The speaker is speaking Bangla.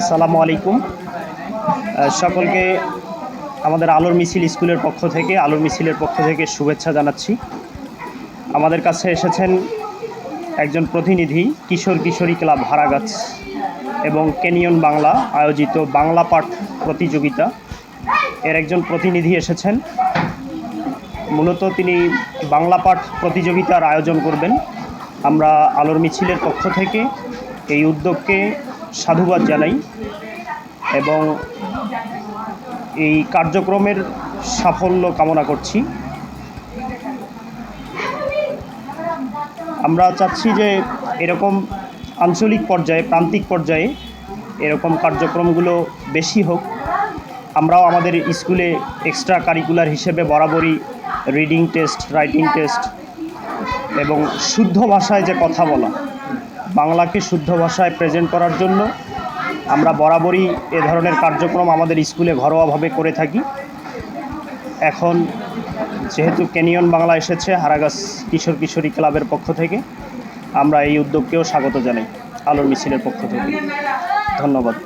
আসসালামু আলাইকুম। সকলকে আমাদের আলোর মিছিল স্কুলের পক্ষ থেকে, আলোর মিছিলের পক্ষ থেকে শুভেচ্ছা জানাচ্ছি। আমাদের কাছে এসেছেন একজন প্রতিনিধি, কিশোর কিশোরী ক্লাব হারাগাছ এবং কেনিয়ন বাংলা, আয়োজিত বাংলা পাঠ প্রতিযোগিতা। এর একজন প্রতিনিধি এসেছেন। মূলত তিনি বাংলা পাঠ প্রতিযোগিতার আয়োজন করবেন। আমরা আলোর মিছিলের পক্ষ থেকে এই উদ্যোগকে সাধুবাদ জানাই এবং এই কার্যক্রমের সাফল্য কামনা করছি। আমরা চাচ্ছি যে এরকম আঞ্চলিক পর্যায়ে, প্রান্তিক পর্যায়ে এরকম কার্যক্রমগুলো বেশি হোক। আমরাও আমাদের স্কুলে এক্সট্রা কারিকুলার হিসেবে বরাবরই রিডিং টেস্ট রাইটিং টেস্ট এবং শুদ্ধ ভাষায় যে কথা বলা বাংলাকে শুদ্ধ ভাষায় প্রেজেন্ট করার জন্য আমরা বরাবরই এ ধরনের কার্যক্রম আমাদের স্কুলে ঘরোয়াভাবে করে থাকি। এখন যেহেতু ক্যানিয়ন বাংলা এসেছে হারাগাস কিশোর কিশোরী ক্লাবের পক্ষ থেকে আমরা এই উদ্যোগকেও স্বাগত জানাই, আলোর মিছিলের পক্ষ থেকে। ধন্যবাদ।